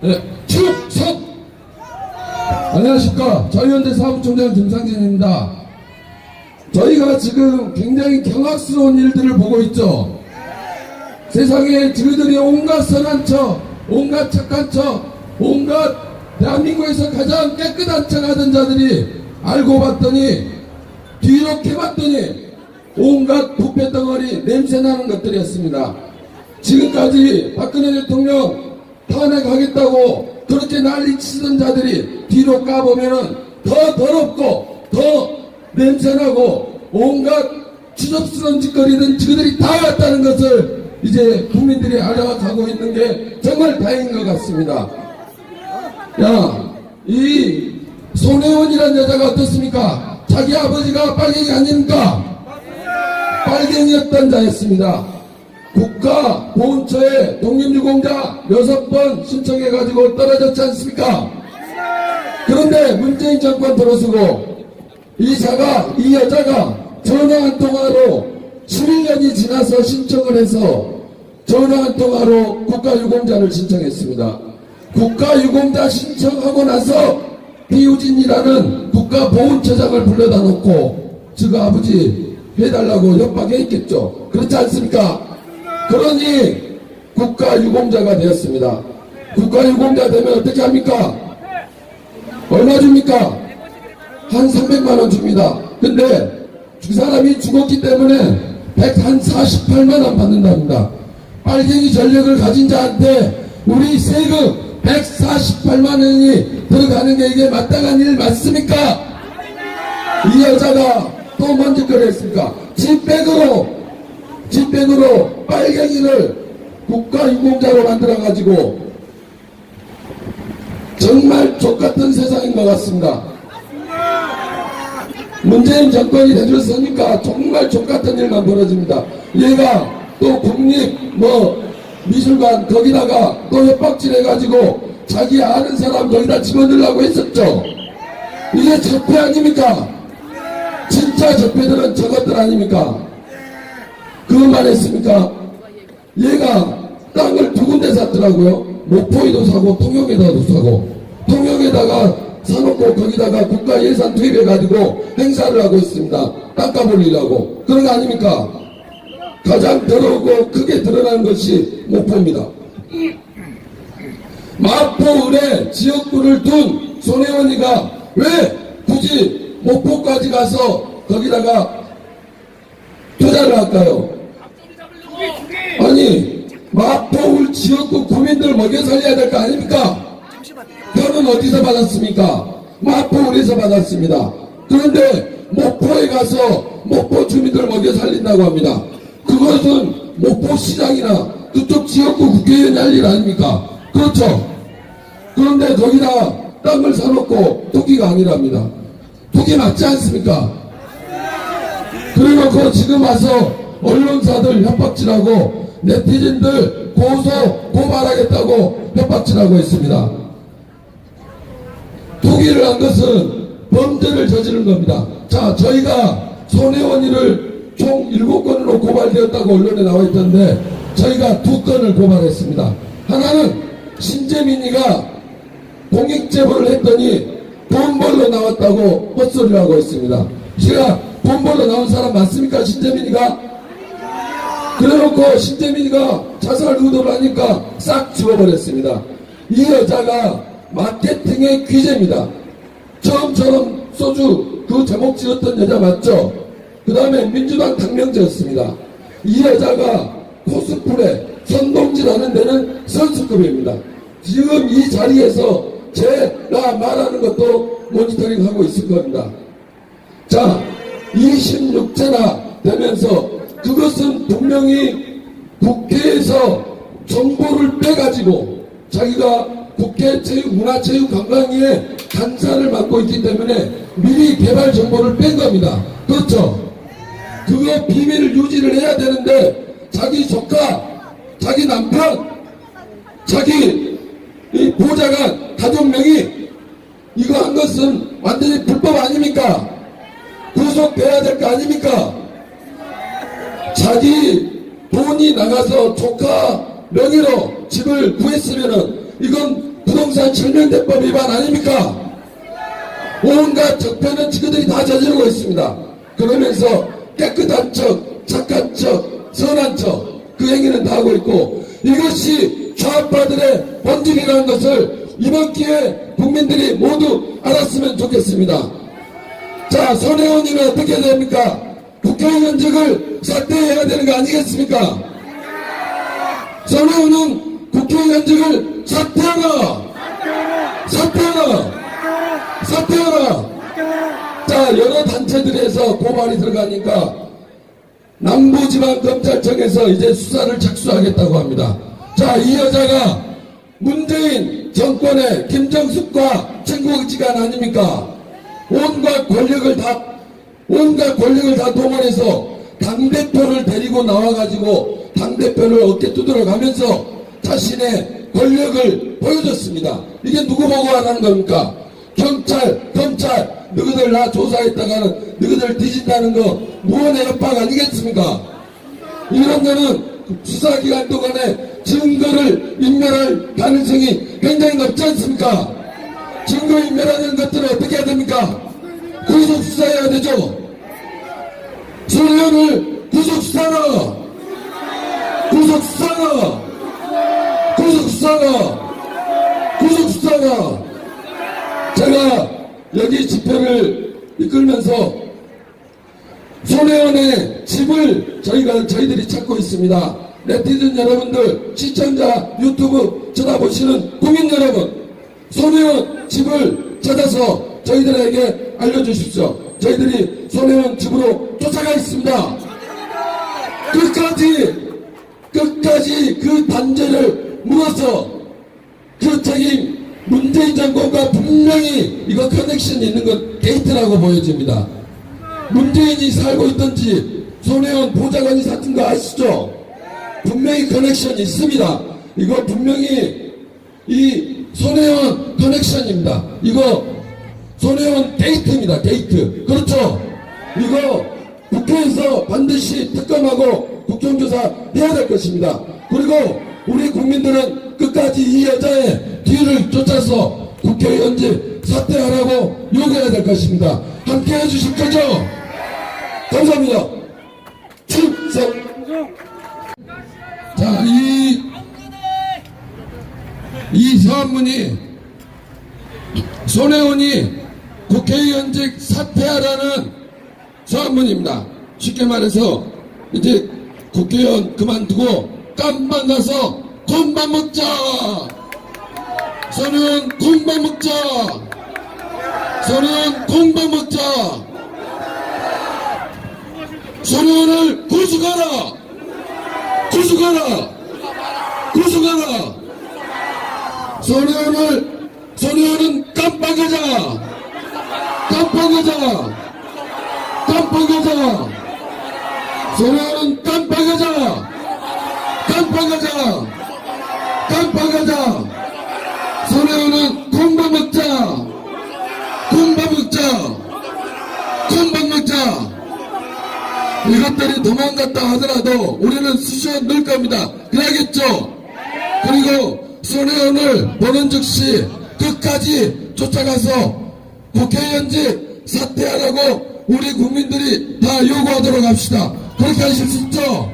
네, 축석! 안녕하십니까. 자유현대 사무총장 김상진입니다. 저희가 지금 굉장히 경악스러운 일들을 보고 있죠. 세상에 저희들이 온갖 선한 척, 온갖 착한 척, 온갖 대한민국에서 가장 깨끗한 척 하던 자들이 알고 봤더니 뒤로 캐봤더니 온갖 부패 덩어리 냄새 나는 것들이었습니다. 지금까지 박근혜 대통령 탄핵하겠다고 그렇게 난리치던 자들이 뒤로 까보면은 더 더럽고 더 냄새나고 온갖 추접스러운 짓거리는 저들이 다 왔다는 것을 이제 국민들이 알아가고 있는 게 정말 다행인 것 같습니다. 야, 이 손혜원이라는 여자가 어떻습니까? 자기 아버지가 빨갱이 아닙니까? 빨갱이였던 자였습니다. 국가 보훈처에 독립유공자 여섯 번 신청해가지고 떨어졌지 않습니까? 그런데 문재인 정권 들어서고 이 자가, 이 여자가 전화 한 통화로 11년이 지나서 신청을 해서 전화 한 통화로 국가유공자를 신청했습니다. 국가유공자 신청하고 나서 비우진이라는 국가보훈처장을 불러다 놓고 저가 아버지 해달라고 협박했겠죠. 그렇지 않습니까? 그러니 국가유공자가 되었습니다. 국가유공자 되면 어떻게 합니까? 얼마 줍니까? 한 300만 원 줍니다. 근데 그 사람이 죽었기 때문에 148만 원 받는답니다. 빨갱이 전력을 가진 자한테 우리 세금 148만 원이 들어가는 게 이게 마땅한 일 맞습니까? 이 여자가 또 뭔 짓거리 했습니까? 집 백으로 집백으로 빨갱이를 국가유공자로 만들어가지고 정말 족같은 세상인 것 같습니다. 문재인 정권이 되들었으니까 정말 족같은 일만 벌어집니다. 얘가 또 국립 뭐 미술관 거기다가 또 협박질 해가지고 자기 아는 사람 거기다 집어넣으려고 했었죠. 이게 적폐 아닙니까? 진짜 적폐들은 저것들 아닙니까? 그것만 했습니까? 얘가 땅을 두 군데 샀더라고요. 목포에도 사고 통영에다도 사고 통영에다가 사놓고 거기다가 국가 예산 투입해가지고 행사를 하고 있습니다. 땅값 올리려고. 그런 거 아닙니까? 가장 더러우고 크게 드러나는 것이 목포입니다. 마포 을에 지역구를 둔 손혜원이가 왜 굳이 목포까지 가서 거기다가 투자를 할까요? 아니 마포울 지역구 구민들 먹여 살려야 될 거 아닙니까? 표는 어디서 받았습니까? 마포울에서 받았습니다. 그런데 목포에 가서 목포 주민들 먹여 살린다고 합니다. 그것은 목포시장이나 그쪽 지역구 국회의원이 할 일 아닙니까? 그렇죠? 그런데 거기다 땅을 사놓고 토끼가 아니랍니다. 토끼 맞지 않습니까? 그래놓고 지금 와서 언론사들 협박질하고 네티즌들 고소 고발하겠다고 협박질하고 있습니다. 투기를 한 것은 범죄를 저지른 겁니다. 자, 저희가 손혜원이를 총 7건으로 고발되었다고 언론에 나와 있던데 저희가 두 건을 고발했습니다. 하나는 신재민이가 공익제보를 했더니 돈 벌러 나왔다고 헛소리를 하고 있습니다. 제가 돈 벌러 나온 사람 맞습니까? 신재민이가? 그래놓고 신재민이가 자살 의도를 하니까 싹 죽어버렸습니다. 이 여자가 마케팅의 귀재입니다. 처음처럼 소주 그 제목 지었던 여자 맞죠? 그 다음에 민주당 당명제였습니다. 이 여자가 코스프레 선동질 하는 데는 선수급입니다. 지금 이 자리에서 제가 말하는 것도 모니터링 하고 있을 겁니다. 자, 26제나 되면서 그것은 분명히 국회에서 정보를 빼가지고 자기가 국회 체육, 문화체육관광위에 간사를 맡고 있기 때문에 미리 개발 정보를 뺀 겁니다. 그렇죠? 그거 비밀 유지를 해야 되는데 자기 조카, 자기 남편, 자기 이 보좌관, 가족명이 이거 한 것은 완전히 불법 아닙니까? 구속돼야 될 거 아닙니까? 자기 돈이 나가서 조카 명의로 집을 구했으면은 이건 부동산 실명대법 위반 아닙니까? 온갖 적폐는 지그들이 다 저지르고 있습니다. 그러면서 깨끗한 척, 착한 척, 선한 척, 그 행위는 다 하고 있고 이것이 좌파들의 본질이라는 것을 이번 기회에 국민들이 모두 알았으면 좋겠습니다. 자, 손혜원이는 어떻게 됩니까? 국회의원직을 사퇴해야 되는 거 아니겠습니까? 손혜원은 국회의원직을 사퇴하라! 사퇴하라! 사퇴하라! 자, 여러 단체들에서 고발이 들어가니까 남부지방검찰청에서 이제 수사를 착수하겠다고 합니다. 자, 이 여자가 문재인 정권의 김정숙과 친구지간 아닙니까? 온갖 권력을 다, 온갖 권력을 다 동원해서 당대표를 데리고 나와가지고 당대표를 어깨 두드려 가면서 자신의 권력을 보여줬습니다. 이게 누구 보고 하는 겁니까? 경찰, 검찰, 너희들 나 조사했다가는 너희들 뒤진다는 거 무언의 협박 아니겠습니까? 이런 거는 수사기간 동안에 증거를 인멸할 가능성이 굉장히 높지 않습니까? 증거 인멸하는 것들은 어떻게 해야 됩니까? 구속 수사해야 되죠. 소년을 구속 수사라. 구속 수사라. 구속 수사라. 구속 수사라. 제가 여기 집회를 이끌면서 손혜원의 집을 저희가 저희들이 찾고 있습니다. 네티즌 여러분들, 시청자, 유튜브 쳐다보시는 국민 여러분, 손혜원 집을 찾아서 저희들에게 알려주십시오. 저희들이 손혜원 집으로 쫓아가 있습니다. 끝까지, 끝까지 그 단죄를 물어서 그 책임 문재인 정권과 분명히 이거 커넥션이 있는 건 게이트라고 보여집니다. 문재인이 살고 있던 지 손혜원 보좌관이 사준 거 아시죠? 분명히 커넥션이 있습니다. 이거 분명히 이 손혜원 커넥션입니다. 이거 손혜원 게이트입니다. 게이트. 그렇죠? 이거 국회에서 반드시 특검하고 국정조사 해야 될 것입니다. 그리고 우리 국민들은 끝까지 이 여자의 뒤를 쫓아서 국회의원직 사퇴하라고 요구해야 될 것입니다. 함께 해주실 거죠? 감사합니다. 충성! 자, 이, 이 서한문이 손혜원이 국회의원직 사퇴하라는 서한문입니다. 쉽게 말해서 이제 국회의원 그만두고 깜방 가서 콩밥 먹자! 손혜원 콩밥 먹자! 손혜원 콩밥 먹자! 손혜원을 구속하라! 구속하라! 구속하라! 손혜원을, 손혜원은 깜빡하자! 깜빡하자! 깜빡하자! 손혜원은 깜빡하자! 깜빡하자! 깜빡하자! 손혜원은 콩밥 먹자! 콩밥 먹자! 콩밥 먹자! 이것들이 도망갔다 하더라도 우리는 수시에 넣을 겁니다. 그래야겠죠? 그리고 손혜원을 보는 즉시 끝까지 쫓아가서 국회의원직 사퇴하라고 우리 국민들이 다 요구하도록 합시다. 그렇게 하실 수 있죠?